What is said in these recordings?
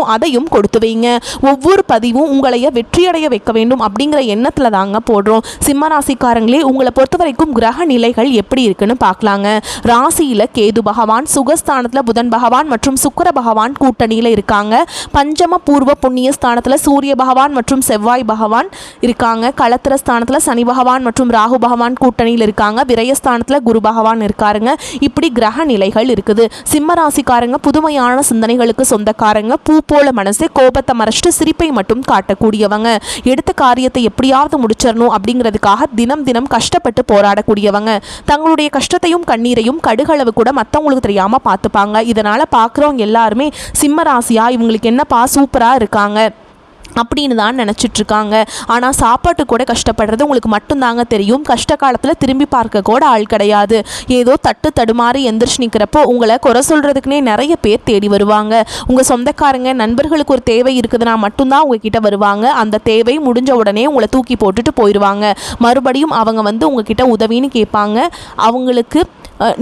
அதையும் கொடுத்து வைங்க. ஒவ்வொரு பதிவும் உங்களைய வெற்றியடைய வைக்க வேண்டும் அப்படிங்கிற எண்ணத்தில் தாங்க போடுறோம். சிம்ம ராசிக்காரங்களே உங்களை பொறுத்த வரைக்கும் கிரக நிலைகள் எப்படி இருக்குன்னு பார்க்கலாங்க ராசியில் கேது பகவான் சுகஸ்தானத்தில் புதன் பகவான் மற்றும் சுக்கர பகவான் கூட்டணியில் இருக்காங்க. பஞ்சம பூர்வ புண்ணிய ஸ்தானத்தில் சூரிய பகவான் மற்றும் செவ்வாய் பகவான் இருக்காங்க. களத்திர ஸ்தானத்தில் சனி பகவான் மற்றும் ராகு பகவான் கூட்டணியில் இருக்காங்க. விரயஸ்தானத்தில் குரு பகவான் இருக்காருங்க. இப்படி கிரக நிலைகள் இருக்குது. சிம்ம ராசிக்காரங்க புதுமையான சிந்தனைகளுக்கு சொந்தக்காரங்க பூ போல மனசு கோபத்தை மறைச்சிட்டு சிரிப்பை மட்டும் காட்டக்கூடியவங்க. எடுத்த காரியத்தை எப்படியாவது முடிச்சிடணும் அப்படிங்கிறதுக்காக தினம் தினம் கஷ்டப்பட்டு போராடக்கூடியவங்க. தங்களுடைய கஷ்டத்தையும் கண்ணீரையும் கடுகளவு கூட மற்றவங்களுக்கு தெரியாமல் பார்த்துப்பாங்க. இதனால் பார்க்குறவங்க எல்லாருமே சிம்ம ராசியா இவங்களுக்கு என்னப்பா சூப்பராக இருக்காங்க. அப்படின்னு தான் நினச்சிட்ருக்காங்க. ஆனால் சாப்பாட்டு கூட கஷ்டப்படுறது உங்களுக்கு மட்டும்தாங்க தெரியும். கஷ்ட காலத்தில் திரும்பி பார்க்க கூட ஆள் கிடையாது. ஏதோ தட்டு தடுமாறி எந்திரிச்சு நிற்கிறப்போ உங்களை குறை சொல்கிறதுக்குனே நிறைய பேர் தேடி வருவாங்க. உங்கள் சொந்தக்காரங்க நண்பர்களுக்கு ஒரு தேவை இருக்குதுன்னா மட்டும்தான் உங்ககிட்ட வருவாங்க. அந்த தேவை முடிஞ்ச உடனே உங்களை தூக்கி போட்டுட்டு போயிடுவாங்க மறுபடியும் அவங்க வந்து உங்ககிட்ட உதவின்னு கேட்பாங்க. அவங்களுக்கு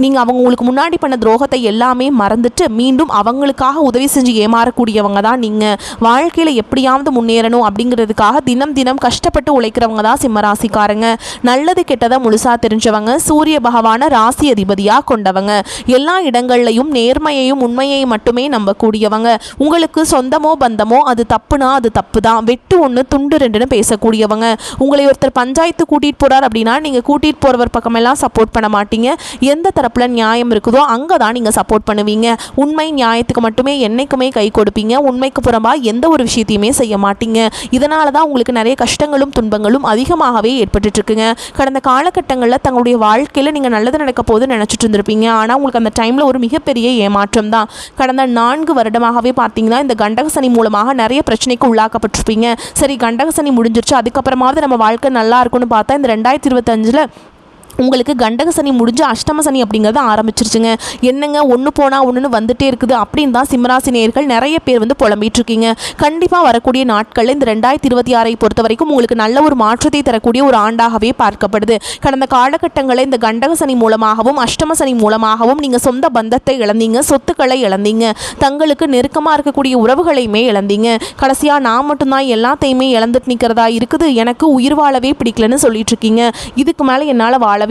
நீங்கள் அவங்க உங்களுக்கு முன்னாடி பண்ண துரோகத்தை எல்லாமே மறந்துட்டு மீண்டும் அவங்களுக்காக உதவி செஞ்சு ஏமாறக்கூடியவங்க தான் நீங்கள் வாழ்க்கையில் எப்படியாவது முன்னேறணும் அப்படிங்கிறதுக்காக தினம் தினம் கஷ்டப்பட்டு உழைக்கிறவங்க தான் சிம்மராசிக்காரங்க. நல்லது கெட்டதை முழுசாக தெரிஞ்சவங்க சூரிய பகவான ராசி அதிபதியாக கொண்டவங்க. எல்லா இடங்கள்லையும் நேர்மையையும் உண்மையையும் மட்டுமே நம்பக்கூடியவங்க. உங்களுக்கு சொந்தமோ பந்தமோ அது தப்புனா அது தப்பு தான் வெட்டு ஒன்று துண்டு ரெண்டுன்னு பேசக்கூடியவங்க. உங்களை ஒருத்தர் பஞ்சாயத்து கூட்டிகிட்டு போகிறார் அப்படின்னா நீங்கள் கூட்டிகிட்டு போகிறவர் பக்கமெல்லாம் சப்போர்ட் பண்ண மாட்டீங்க. எந்த தரப்பில் நியாயம் இருக்குதோ அங்கே தான் நீங்கள் சப்போர்ட் பண்ணுவீங்க. உண்மை நியாயத்துக்கு மட்டுமே என்றைக்குமே கை கொடுப்பீங்க. உண்மைக்கு புறம்பாக எந்த ஒரு விஷயத்தையுமே செய்ய மாட்டீங்க. இதனால தான் உங்களுக்கு நிறைய கஷ்டங்களும் துன்பங்களும் அதிகமாகவே ஏற்பட்டுட்ருக்குங்க கடந்த காலகட்டங்களில் தங்களுடைய வாழ்க்கையில் நீங்கள் நல்லது நடக்க போது நினச்சிட்டு இருந்திருப்பீங்க. ஆனால் உங்களுக்கு அந்த டைமில் ஒரு மிகப்பெரிய ஏமாற்றம் தான் கடந்த நான்கு வருடமாகவே பார்த்தீங்கன்னா இந்த கண்டகசனி மூலமாக நிறைய பிரச்சனைக்கு உள்ளாக்கப்பட்டிருப்பீங்க. சரி கண்டகசனி முடிஞ்சிருச்சு. அதுக்கப்புறமாவது நம்ம வாழ்க்கை நல்லா இருக்கும்னு பார்த்தா இந்த ரெண்டாயிரத்தி இருபத்தஞ்சில் உங்களுக்கு கண்டக சனி முடிஞ்சு அஷ்டம சனி அப்படிங்கிறது ஆரம்பிச்சிருச்சுங்க. என்னங்க? ஒன்று போனால் ஒன்றுன்னு வந்துட்டே இருக்குது. அப்படின்னு தான் சிம்மராசினியர்கள் நிறைய பேர் வந்து புலம்பிட்டு இருக்கீங்க. கண்டிப்பாக வரக்கூடிய நாட்களில் இந்த ரெண்டாயிரத்தி இருபத்தி ஆறை பொறுத்த வரைக்கும் உங்களுக்கு நல்ல ஒரு மாற்றத்தை தரக்கூடிய ஒரு ஆண்டாகவே பார்க்கப்படுது. கடந்த காலகட்டங்களில் இந்த கண்டக சனி மூலமாகவும் அஷ்டம சனி மூலமாகவும் நீங்கள் சொந்த பந்தத்தை இழந்தீங்க. சொத்துக்களை இழந்தீங்க. தங்களுக்கு நெருக்கமாக இருக்கக்கூடிய உறவுகளையுமே இழந்தீங்க. கடைசியாக நான் மட்டும்தான் எல்லாத்தையுமே இழந்துட்டு நிற்கிறதா இருக்குது. எனக்கு உயிர் வாழவே பிடிக்கலன்னு சொல்லிட்டு இருக்கீங்க. இதுக்கு மேலே என்னால் வாழவே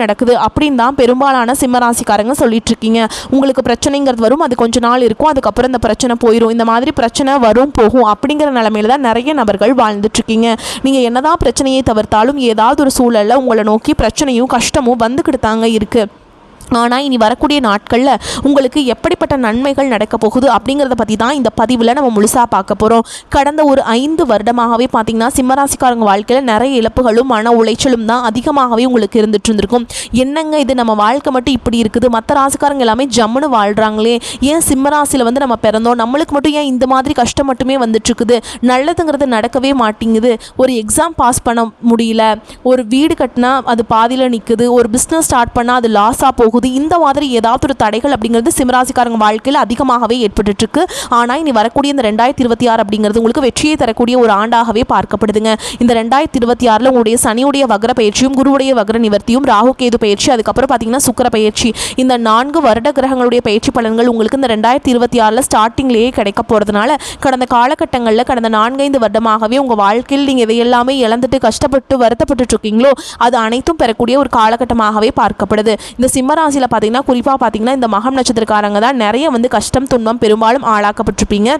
நடக்குது அப்படின்னு தான் பெரும்பாலான சிம்மராசிக்காரங்க சொல்லிட்டு இருக்கீங்க உங்களுக்கு பிரச்சனைங்கிறது வரும் அது கொஞ்ச நாள் இருக்கும் அதுக்கப்புறம் இந்த பிரச்சனை போயிடும் இந்த மாதிரி பிரச்சனை வரும் போகும் அப்படிங்கிற நிலமையில தான் நிறைய நபர்கள் வாழ்ந்துட்டு இருக்கீங்க நீங்கள் என்னதான் பிரச்சனையை தவிர்த்தாலும் ஏதாவது ஒரு சூழல்ல உங்களை நோக்கி பிரச்சனையும் கஷ்டமும் வந்துக்கிட்டு தாங்க இருக்குது ஆனால் இனி வரக்கூடிய நாட்களில் உங்களுக்கு எப்படிப்பட்ட நன்மைகள் நடக்க போகுது அப்படிங்கிறத பற்றி தான் இந்த பதிவில் நம்ம முழுசாக பார்க்க போகிறோம் கடந்த ஒரு ஐந்து வருடமாகவே பார்த்தீங்கன்னா சிம்மராசிக்காரங்க வாழ்க்கையில் நிறைய இழப்புகளும் மன உளைச்சலும் தான் அதிகமாகவே உங்களுக்கு இருந்துட்டு இருந்திருக்கும். என்னங்க இது? நம்ம வாழ்க்கை மட்டும் இப்படி இருக்குது. மற்ற ராசிக்காரங்க எல்லாமே ஜம்முன்னு வாழ்கிறாங்களே ஏன் சிம்மராசியில் வந்து நம்ம பிறந்தோம்? நம்மளுக்கு மட்டும் ஏன் இந்த மாதிரி கஷ்டம் மட்டுமே வந்துட்டுருக்குது நல்லதுங்கிறது நடக்கவே மாட்டேங்குது. ஒரு எக்ஸாம் பாஸ் பண்ண முடியல. ஒரு வீடு கட்டினா அது பாதியில் நிற்குது ஒரு பிஸ்னஸ் ஸ்டார்ட் பண்ணால் அது லாஸாக போகுது. போகுது இந்த மாதிரி ஏதாவது ஒரு தடைகள் அப்படிங்கிறது சிம்மராசிக்காரங்க வாழ்க்கையில் அதிகமாகவே ஏற்பட்டுட்டு இருக்கு ஆனால் இனி வரக்கூடிய இந்த ரெண்டாயிரத்தி இருபத்தி ஆறு அப்படிங்கிறது உங்களுக்கு வெற்றியை தரக்கூடிய ஒரு ஆண்டாகவே பார்க்கப்படுதுங்க. இந்த ரெண்டாயிரத்தி இருபத்தி ஆறில் உங்களுடைய சனியுடைய வகர பயிற்சியும் குருவுடைய வகர நிவர்த்தியும் ராகு கேது பயிற்சி அதுக்கப்புறம் பார்த்தீங்கன்னா சுக்கர பயிற்சி. இந்த நான்கு வருட கிரகங்களுடைய பயிற்சி பலன்கள் உங்களுக்கு இந்த ரெண்டாயிரத்தி இருபத்தி ஆறில் ஸ்டார்டிங்லேயே கிடைக்க போகிறதுனால கடந்த காலகட்டங்களில் கடந்த நான்கைந்து வருடமாகவே உங்கள் வாழ்க்கையில் நீங்கள் இதையெல்லாமே இழந்துட்டு கஷ்டப்பட்டு வருத்தப்பட்டு இருக்கீங்களோ அது அனைத்தும் பெறக்கூடிய ஒரு காலகட்டமாகவே பார்க்கப்படுது. இந்த சிம்ம ராசியில் பார்த்தீங்கன்னா குறிப்பாக பார்த்தீங்கன்னா இந்த மகம் நட்சத்திரக்காரங்க தான் நிறைய வந்து கஷ்டம் துன்பம் பெரும்பாலும் ஆளாக்கப்பட்டிருப்பீங்க.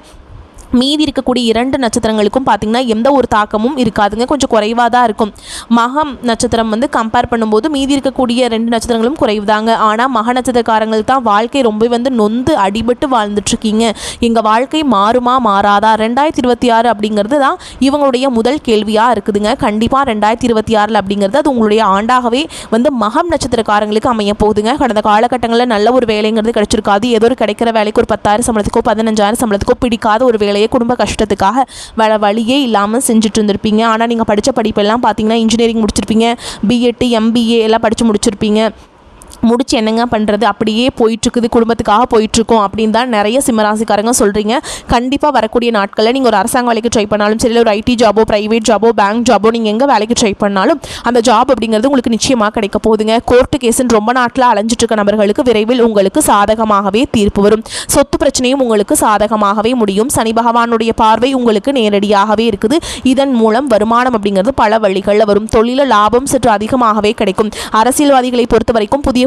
மீதி இருக்கக்கூடிய இரண்டு நட்சத்திரங்களுக்கும் பார்த்திங்கன்னா எந்த ஒரு தாக்கமும் இருக்காதுங்க. கொஞ்சம் குறைவாக தான் இருக்கும். மகம் நட்சத்திரம் வந்து கம்பேர் பண்ணும்போது மீதி இருக்கக்கூடிய ரெண்டு நட்சத்திரங்களும் குறைவுதாங்க. ஆனால் மக நட்சத்திரக்காரங்களுக்கு தான் வாழ்க்கை ரொம்ப வந்து நொந்து அடிபட்டு வாழ்ந்துட்டுருக்கீங்க. எங்கள் வாழ்க்கை மாறுமா மாறாதா? ரெண்டாயிரத்தி இருபத்தி ஆறு அப்படிங்கிறது தான் இவங்களுடைய முதல் கேள்வியாக இருக்குதுங்க. கண்டிப்பாக ரெண்டாயிரத்தி இருபத்தி ஆறில் அப்படிங்கிறது அது உங்களுடைய ஆண்டாகவே வந்து மகம் நட்சத்திரக்காரங்களுக்கு அமைய போகுதுங்க. கடந்த காலகட்டங்களில் நல்ல ஒரு வேலைங்கிறது கிடைச்சிருக்காது. ஏதோ ஒரு கிடைக்கிற வேலைக்கு ஒரு பத்தாயிரம் சம்பளத்துக்கோ பதினஞ்சாயிரம் சம்பளத்துக்கோ பிடிக்காத ஒரு வேலை வேலையை குடும்ப கஷ்டத்துக்காக வேற வழியே இல்லாமல் செஞ்சுட்டு இருந்திருப்பீங்க ஆனால் நீங்கள் படித்த படிப்பெல்லாம் பார்த்தீங்கன்னா இன்ஜினியரிங் முடிச்சிருப்பீங்க. பிஎட்டு எம்பிஏ எல்லாம் படித்து முடிச்சிருப்பீங்க. முடிச்சு என்னங்க பண்ணுறது அப்படியே போயிட்டுருக்குது குடும்பத்துக்காக போயிட்டுருக்கோம் அப்படின்னு தான் நிறைய சிம்மராசிக்காரங்க சொல்கிறீங்க கண்டிப்பாக வரக்கூடிய நாட்களில் நீங்கள் ஒரு அரசாங்க வேலைக்கு ட்ரை பண்ணாலும் சரி இல்லை ஒரு ஐடி ஜாபோ ப்ரைவேட் ஜாபோ பேங்க் ஜாபோ நீங்கள் எங்கே வேலைக்கு ட்ரை பண்ணாலும் அந்த ஜாப் அப்படிங்கிறது உங்களுக்கு நிச்சயமாக கிடைக்க போகுதுங்க. கோர்ட்டு கேஸுன்னு ரொம்ப நாட்டில் அலைஞ்சிட்டு இருக்க நபர்களுக்கு விரைவில் உங்களுக்கு சாதகமாகவே தீர்ப்பு வரும். சொத்து பிரச்சனையும் உங்களுக்கு சாதகமாகவே முடியும். சனி பகவானுடைய பார்வை உங்களுக்கு நேரடியாகவே இருக்குது. இதன் மூலம் வருமானம் அப்படிங்கிறது பல வழிகளில் வரும். தொழில லாபம் சற்று அதிகமாகவே கிடைக்கும். அரசியல்வாதிகளை பொறுத்த வரைக்கும் புதிய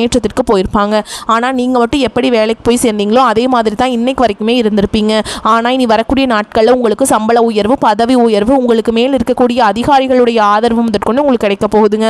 முன்னேற்றத்திற்கு போயிருப்பாங்க. ஆனால் நீங்கள் மட்டும் எப்படி வேலைக்கு போய் சேர்ந்தீங்களோ அதே மாதிரி தான் இன்னைக்கு வரைக்குமே இருந்திருப்பீங்க. ஆனால் இனி வரக்கூடிய நாட்களில் உங்களுக்கு சம்பள உயர்வு பதவி உயர்வு உங்களுக்கு மேல் இருக்கக்கூடிய அதிகாரிகளுடைய ஆதரவு முதற்கொண்டு உங்களுக்கு கிடைக்க போகுதுங்க.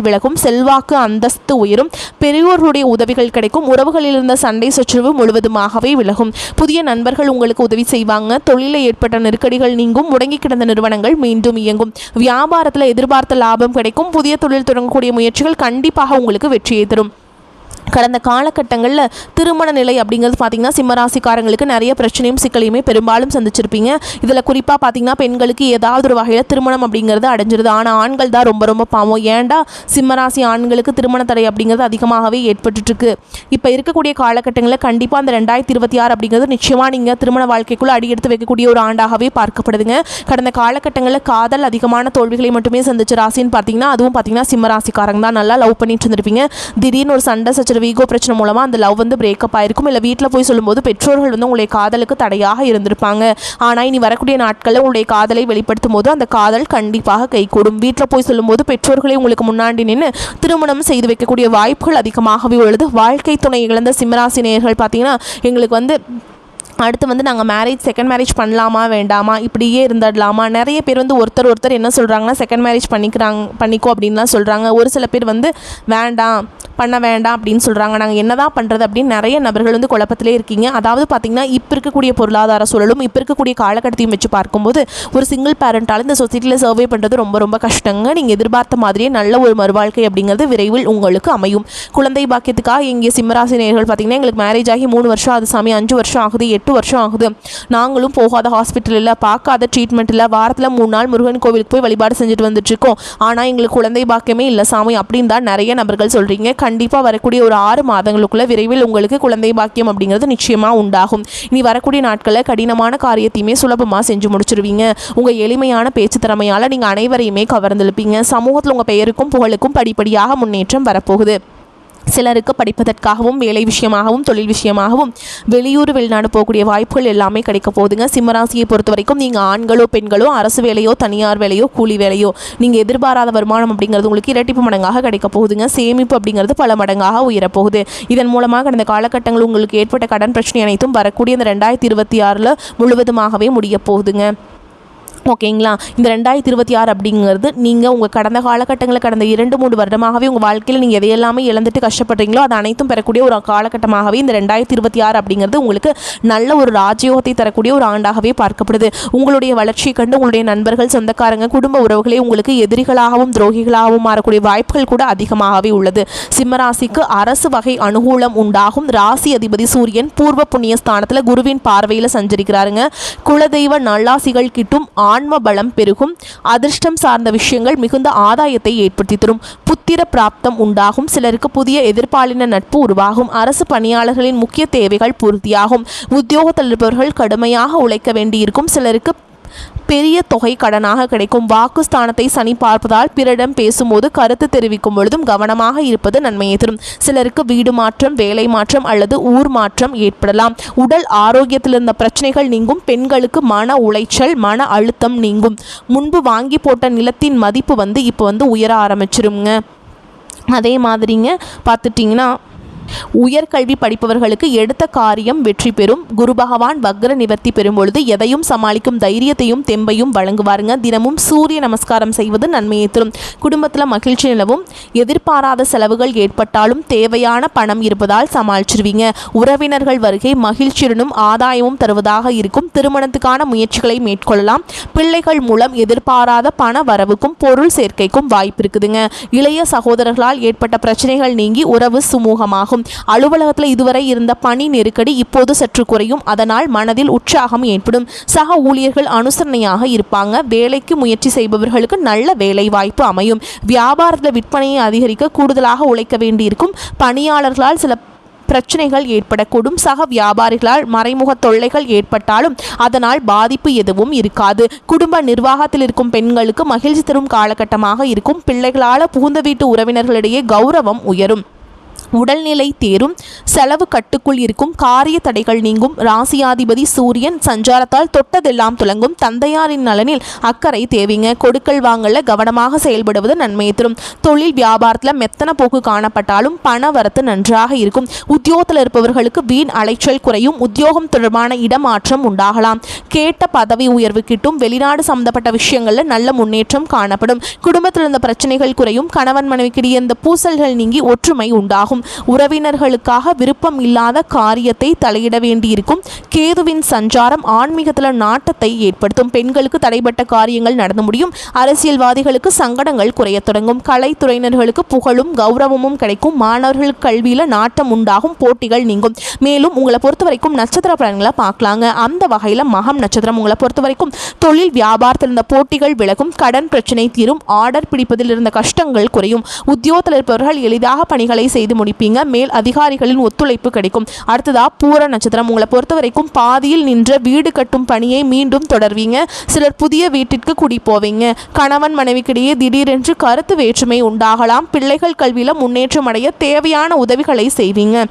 விலகும் செல்வாக்கு அந்தஸ்து உயரும் பெரியோர்களுடைய உதவிகள் கிடைக்கும் உறவுகளில் இருந்த சண்டை சச்சரவு முழுவதுமாகவே விலகும். புதிய நண்பர்கள் உங்களுக்கு உதவி செய்வாங்க. தொழிலில் ஏற்பட்ட நெருக்கடிகள் நீங்கும். முடங்கி கிடந்த நிறுவனங்கள் மீண்டும் இயங்கும். வியாபாரத்தில் எதிர்பார்த்த லாபம் கிடைக்கும். புதிய தொழில் தொடங்கக்கூடிய முயற்சிகள் கண்டிப்பாக உங்களுக்கு வெற்றியை தரும். கடந்த காலகட்டங்களில் திருமண நிலை அப்படிங்கிறது பார்த்தீங்கன்னா சிம்மராசிக்காரங்களுக்கு நிறைய பிரச்சனையும் சிக்கலையுமே பெரும்பாலும் சந்திச்சிருப்பீங்க. இதில் குறிப்பாக பார்த்தீங்கன்னா பெண்களுக்கு ஏதாவது ஒரு வகையில் திருமணம் அப்படிங்கிறது அடைஞ்சிருது. ஆனால் ஆண்கள் தான் ரொம்ப ரொம்ப பாவம். ஏன்டா சிம்மராசி ஆண்களுக்கு திருமண தடை அப்படிங்கிறது அதிகமாகவே ஏற்பட்டுருக்கு இப்போ இருக்கக்கூடிய காலகட்டங்களில் கண்டிப்பாக அந்த ரெண்டாயிரத்தி இருபத்தி ஆறு அப்படிங்கிறது நிச்சயமாக நீங்கள் திருமண வாழ்க்கைக்குள்ளே அடி எடுத்து வைக்கக்கூடிய ஒரு ஆண்டாகவே பார்க்கப்படுதுங்க. கடந்த காலகட்டங்களில் காதல் அதிகமான தோல்விகளை மட்டுமே சந்திச்ச ராசின்னு பார்த்தீங்கன்னா அதுவும் பார்த்தீங்கன்னா சிம்மராசிக்காரங்க தான் நல்லா லவ் பண்ணிட்டு இருந்திருப்பீங்க. திடீர்னு ஒரு சண்டை சச்சரவு வீகோ பிரச்சனை மூலமாக அந்த லவ் வந்து பிரேக்கப் ஆயிருக்கும். இல்லை வீட்டில் போய் சொல்லும்போது பெற்றோர்கள் வந்து உங்களுடைய காதலுக்கு தடையாக இருந்திருப்பாங்க. ஆனால் இனி வரக்கூடிய நாட்களில் உங்களுடைய காதலை வெளிப்படுத்தும் போது அந்த காதல் கண்டிப்பாக கைகூடும். வீட்டில் போய் சொல்லும்போது பெற்றோர்களே உங்களுக்கு முன்னாடி நின்று திருமணம் செய்து வைக்கக்கூடிய வாய்ப்புகள் அதிகமாகவே உள்ளது. வாழ்க்கை துணை இழந்த சிம்மராசி நேயர்கள் பார்த்தீங்கன்னா எங்களுக்கு வந்து அடுத்து வந்து நாங்கள் மேரேஜ் செகண்ட் மேரேஜ் பண்ணலாமா வேண்டாமா இப்படியே இருந்துடலாமா? நிறைய பேர் வந்து ஒருத்தர் ஒருத்தர் என்ன சொல்கிறாங்கன்னா செகண்ட் மேரேஜ் பண்ணிக்கிறாங்க பண்ணிக்கோ அப்படின்லாம் சொல்கிறாங்க ஒரு சில பேர் வந்து வேண்டாம் பண்ண வேண்டாம் அப்படின்னு சொல்கிறாங்க நாங்கள் என்ன தான் பண்ணுறது அப்படின்னு நிறைய நபர்கள் வந்து குழப்பத்திலே இருக்கீங்க. அதாவது பார்த்திங்கன்னா இப்போ இருக்கக்கூடிய பொருளாதார சூழலும் இப்போ இருக்கக்கூடிய காலகட்டத்தையும் வச்சு பார்க்கும்போது ஒரு சிங்கிள் பேரண்ட்டால் இந்த சொசைட்டியில் சர்வே பண்ணுறது ரொம்ப ரொம்ப கஷ்டங்க. நீங்கள் எதிர்பார்த்த மாதிரியே நல்ல ஒரு மறுவாழ்க்கை அப்படிங்கிறது விரைவில் உங்களுக்கு அமையும். குழந்தை பாக்கியத்துக்காக இங்கே சிம்மராசி நேயர்கள் பார்த்திங்கன்னா எங்களுக்கு மேரேஜ் ஆகி மூணு வருஷம் அது சாமி. அஞ்சு வருஷம் ஆகுது. எட்டு வருஷம் ஆகுது. நாங்களும் போகாத ஹாஸ்பிட்டல் இல்லை பார்க்காத ட்ரீட்மெண்ட் இல்லை வாரத்தில் மூணு நாள் முருகன் கோவிலுக்கு போய் வழிபாடு செஞ்சுட்டு வந்துட்டு இருக்கோம் ஆனால் எங்களுக்கு குழந்தை பாக்கியமே இல்லை சாமி அப்படின்னு தான் நிறைய நபர்கள் சொல்கிறீங்க கண்டிப்பாக வரக்கூடிய ஒரு ஆறு மாதங்களுக்குள்ள விரைவில் உங்களுக்கு குழந்தை பாக்கியம் அப்படிங்கிறது நிச்சயமாக உண்டாகும். இனி வரக்கூடிய நாட்களில் கடினமான காரியத்தையுமே சுலபமாக செஞ்சு முடிச்சிருவீங்க. உங்கள் எளிமையான பேச்சு திறமையால் நீங்கள் அனைவரையுமே கவர்ந்திருப்பீங்க சமூகத்தில் உங்கள் பெயருக்கும் புகழுக்கும் படிப்படியாக முன்னேற்றம் வரப்போகுது. சிலருக்கு படிப்பதற்காகவும் வேலை விஷயமாகவும் தொழில் விஷயமாகவும் வெளியூர் வெளிநாடு போகக்கூடிய வாய்ப்புகள் எல்லாமே கிடைக்க போகுதுங்க. சிம்மராசியை பொறுத்த வரைக்கும் நீங்கள் ஆண்களோ பெண்களோ அரசு வேலையோ தனியார் வேலையோ கூலி வேலையோ நீங்கள் எதிர்பாராத வருமானம் அப்படிங்கிறது உங்களுக்கு இரட்டிப்பு மடங்காக கிடைக்க போகுதுங்க. சேமிப்பு அப்படிங்கிறது பல மடங்காக உயரப்போகுது. இதன் மூலமாக கடந்த காலகட்டங்கள் உங்களுக்கு ஏற்பட்ட கடன் பிரச்சனை அனைத்தும் வரக்கூடிய இந்த ரெண்டாயிரத்தி இருபத்தி ஆறில் முழுவதுமாகவே முடிய போகுதுங்க. ஓகேங்களா? இந்த ரெண்டாயிரத்தி இருபத்தி ஆறு அப்படிங்கிறது நீங்கள் உங்கள் கடந்த காலகட்டங்களில் கடந்த இரண்டு மூணு வருடமாகவே உங்கள் வாழ்க்கையில் நீங்கள் எதையெல்லாமே இழந்துட்டு கஷ்டப்படுறீங்களோ அது அனைத்தும் பெறக்கூடிய ஒரு காலகட்டமாகவே இந்த ரெண்டாயிரத்தி இருபத்தி ஆறு அப்படிங்கிறது உங்களுக்கு நல்ல ஒரு ராஜயோகத்தை தரக்கூடிய ஒரு ஆண்டாகவே பார்க்கப்படுது. உங்களுடைய வளர்ச்சியை கண்டு உங்களுடைய நண்பர்கள் சொந்தக்காரங்க குடும்ப உறவுகளே உங்களுக்கு எதிரிகளாகவும் துரோகிகளாகவும் மாறக்கூடிய வாய்ப்புகள் கூட அதிகமாகவே உள்ளது. சிம்மராசிக்கு அரசு வகை அனுகூலம் உண்டாகும். ராசி அதிபதி சூரியன் பூர்வ புண்ணிய ஸ்தானத்தில் குருவின் பார்வையில் சஞ்சரிக்கிறாருங்க. குலதெய்வ நல்லாசிகள் கிட்டும் ஆன்ம பலம் பெருகும். அதிர்ஷ்டம் சார்ந்த விஷயங்கள் மிகுந்த ஆதாயத்தை ஏற்படுத்தி தரும். புத்திர பிராப்தம் உண்டாகும். சிலருக்கு புதிய எதிர்பாலின நட்பு உருவாகும். அரசு பணியாளர்களின் முக்கிய தேவைகள் பூர்த்தியாகும். உத்தியோகத்தில் இருப்பவர்கள் கடுமையாக உழைக்க வேண்டியிருக்கும். சிலருக்கு பெரிய தொகை கடனாக கிடைக்கும் வாக்குஸ்தானத்தை சனி பார்ப்பதால் பிறரிடம் பேசும்போது கருத்து தெரிவிக்கும் பொழுதும் கவனமாக இருப்பது நன்மையை தரும். சிலருக்கு வீடு மாற்றம் வேலை மாற்றம் அல்லது ஊர் மாற்றம் ஏற்படலாம். உடல் ஆரோக்கியத்தில் இருந்த பிரச்சனைகள் நீங்கும். பெண்களுக்கு மன உளைச்சல் மன அழுத்தம் நீங்கும். முன்பு வாங்கி போட்ட நிலத்தின் மதிப்பு வந்து இப்போ வந்து உயர ஆரம்பிச்சிருங்க அதே மாதிரிங்க பார்த்துட்டிங்கன்னா உயர்கல்வி படிப்பவர்களுக்கு எடுத்த காரியம் வெற்றி பெறும். குரு பகவான் வக்ர நிவர்த்தி பெறும் பொழுது எதையும் சமாளிக்கும் தைரியத்தையும் தெம்பையும் வழங்குவாருங்க. தினமும் சூரிய நமஸ்காரம் செய்வது நன்மையை தரும். குடும்பத்தில் மகிழ்ச்சி நிலவும். எதிர்பாராத செலவுகள் ஏற்பட்டாலும் தேவையான பணம் இருப்பதால் சமாளிச்சிருவீங்க. உறவினர்கள் வருகை மகிழ்ச்சியுடனும் ஆதாயமும் தருவதாக இருக்கும். திருமணத்துக்கான முயற்சிகளை மேற்கொள்ளலாம். பிள்ளைகள் மூலம் எதிர்பாராத பண வரவுக்கும் பொருள் சேர்க்கைக்கும் வாய்ப்பு இருக்குதுங்க. இளைய சகோதரர்களால் ஏற்பட்ட பிரச்சனைகள் நீங்கி உறவு சுமூகமாகும். அலுவலகத்தில் இதுவரை இருந்த பணி நெருக்கடி இப்போது சற்று குறையும். அதனால் மனதில் உற்சாகம் ஏற்படும். சக ஊழியர்கள் அனுசரணையாக இருப்பாங்க. வேலைக்கு முயற்சி செய்பவர்களுக்கு நல்ல வேலை வாய்ப்பு அமையும். வியாபாரத்தில் விற்பனையை அதிகரிக்க கூடுதலாக உழைக்க வேண்டியிருக்கும். பணியாளர்களால் சில பிரச்சனைகள் ஏற்படக்கூடும். சக வியாபாரிகளால் மறைமுக தொல்லைகள் ஏற்பட்டாலும் அதனால் பாதிப்பு எதுவும் இருக்காது. குடும்ப நிர்வாகத்தில் இருக்கும் பெண்களுக்கு மகிழ்ச்சி தரும் காலகட்டமாக இருக்கும். பிள்ளைகளால் புகுந்த வீட்டு உறவினர்களிடையே கௌரவம் உயரும். உடல்நிலை தேரும் செலவு கட்டுக்குள் இருக்கும் காரிய தடைகள் நீங்கும் ராசியாதிபதி சூரியன் சஞ்சாரத்தால் தொட்டதெல்லாம் துலங்கும் தந்தையாரின் நலனில் அக்கறை தேவைங்க. கொடுக்கல் வாங்கல கவனமாக செயல்படுவது நன்மையை தரும். தொழில் வியாபாரத்தில் மெத்தன போக்கு காணப்பட்டாலும் பண வரத்து நன்றாக இருக்கும். உத்தியோகத்தில் இருப்பவர்களுக்கு வீண் அலைச்சல் குறையும். உத்தியோகம் தொடர்பான இடமாற்றம் உண்டாகலாம். கேட்ட பதவி உயர்வு கிட்டும் வெளிநாடு சம்பந்தப்பட்ட விஷயங்களில் நல்ல முன்னேற்றம் காணப்படும். குடும்பத்தில் இருந்த பிரச்சனைகள் குறையும். கணவன் மனைவிக்கிடையே இந்த பூசல்கள் நீங்கி ஒற்றுமை உண்டாகும். உறவினர்களுக்காக விருப்பம் இல்லாத காரியத்தை தலையிட வேண்டியிருக்கும். கேதுவின் சஞ்சாரம் ஆன்மீகத்தில் நாட்டத்தை ஏற்படுத்தும். பெண்களுக்கு தடைபட்ட காரியங்கள் நடந்து முடியும். அரசியல்வாதிகளுக்கு சங்கடங்கள் குறையத் தொடங்கும். கலைத்துறையினர்களுக்கு புகழும் கௌரவமும் கிடைக்கும். மாணவர்களுக்கு கல்வியில் நாட்டம் உண்டாகும். போட்டிகள் நீங்கும். மேலும் உங்களை பொறுத்த வரைக்கும் நட்சத்திர பலன்களை பார்க்கலாங்க. அந்த வகையில் மகம் நட்சத்திரம் உங்களை பொறுத்த வரைக்கும் தொழில் வியாபாரத்தில் இருந்த போட்டிகள் விலகும். கடன் பிரச்சனை தீரும். ஆர்டர் பிடிப்பதில் இருந்த கஷ்டங்கள் குறையும். உத்தியோகத்தில் இருப்பவர்கள் எளிதாக பணிகளை செய்து படிப்பீங்க. மேல் அதிகாரிகளின் ஒத்துழைப்பு கிடைக்கும். அடுத்ததா பூர நட்சத்திரம். உங்களை பொறுத்த வரைக்கும் பாதியில் நின்ற வீடு கட்டும் பணியை மீண்டும் தொடர்வீங்க. சிலர் புதிய வீட்டிற்கு குடி போவீங்க. கணவன் மனைவிக்கிடையே திடீரென்று கருத்து வேற்றுமை உண்டாகலாம். பிள்ளைகள் கல்வியில் முன்னேற்றம் அடைய தேவையான உதவிகளை செய்வீங்க.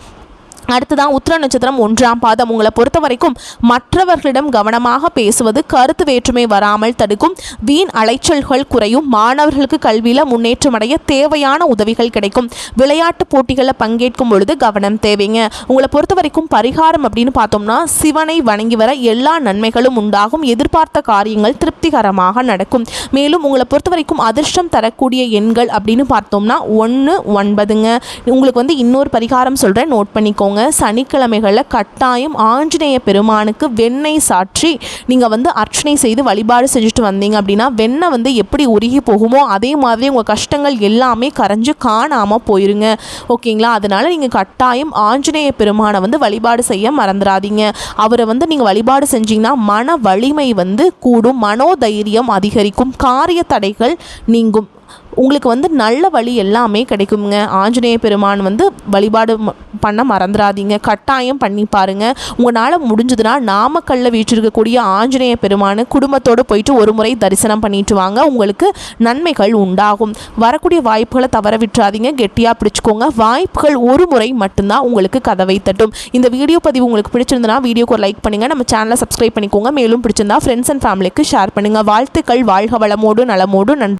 அடுத்ததான் உத்திர நட்சத்திரம் ஒன்றாம் பாதம். உங்களை பொறுத்த வரைக்கும் மற்றவர்களிடம் கவனமாக பேசுவது கருத்து வேற்றுமை வராமல் தடுக்கும். வீண் அலைச்சல்கள் குறையும். மாணவர்களுக்கு கல்வியில் முன்னேற்றம் அடைய தேவையான உதவிகள் கிடைக்கும். விளையாட்டு போட்டிகளில் பங்கேற்கும் பொழுது கவனம் தேவைங்க. உங்களை பொறுத்த வரைக்கும் பரிகாரம் அப்படின்னு பார்த்தோம்னா சிவனை வணங்கி வர எல்லா நன்மைகளும் உண்டாகும். எதிர்பார்த்த காரியங்கள் திருப்திகரமாக நடக்கும். மேலும் உங்களை பொறுத்த வரைக்கும் அதிர்ஷ்டம் தரக்கூடிய எண்கள் அப்படின்னு பார்த்தோம்னா ஒன்று ஒன்பதுங்க. உங்களுக்கு வந்து இன்னொரு பரிகாரம் சொல்கிறேன் நோட் பண்ணிக்கோங்க. சனிக்கிழமைகளில் கட்டாயம் ஆஞ்சநேய பெருமானுக்கு வெண்ணெய் சாற்றி நீங்கள் வந்து அர்ச்சனை செய்து வழிபாடு செஞ்சுட்டு வந்தீங்க அப்படின்னா வெண்ணெய் வந்து எப்படி உருகி போகுமோ அதே மாதிரி உங்கள் கஷ்டங்கள் எல்லாமே கரைஞ்சு காணாமல் போயிருங்க. ஓகேங்களா? அதனால் நீங்கள் கட்டாயம் ஆஞ்சநேய பெருமானை வந்து வழிபாடு செய்ய மறந்துடாதீங்க அவரை வந்து நீங்கள் வழிபாடு செஞ்சீங்கன்னா மன வலிமை வந்து கூடும். மனோதைரியம் அதிகரிக்கும். காரிய தடைகள் நீங்கும். உங்களுக்கு வந்து நல்ல வழி எல்லாமே கிடைக்குங்க ஆஞ்சநேய பெருமான் வந்து வழிபாடு பண்ண மறந்துடாதீங்க கட்டாயம் பண்ணி பாருங்கள் உங்களால் முடிஞ்சதுன்னா நாமக்கல்ல வீற்றிருக்கக்கூடிய ஆஞ்சநேய பெருமானு குடும்பத்தோடு போயிட்டு ஒரு முறை தரிசனம் பண்ணிட்டு வாங்க. உங்களுக்கு நன்மைகள் உண்டாகும். வரக்கூடிய வாய்ப்புகளை தவற விட்டுறாதீங்க. கெட்டியாக பிடிச்சிக்கோங்க. வாய்ப்புகள் ஒரு முறை மட்டும்தான் உங்களுக்கு கதவை தட்டும். இந்த வீடியோ பதிவு உங்களுக்கு பிடிச்சிருந்தனா வீடியோக்கு ஒரு லைக் பண்ணுங்கள் நம்ம சேனலை சப்ஸ்கிரைப் பண்ணிக்கோங்க. மேலும் பிடிச்சிருந்தா ஃப்ரெண்ட்ஸ் அண்ட் ஃபேமிலிக்கு ஷேர் பண்ணுங்கள் வாழ்த்துக்கள். வாழ்க வளமோடு நலமோடு. நன்றி.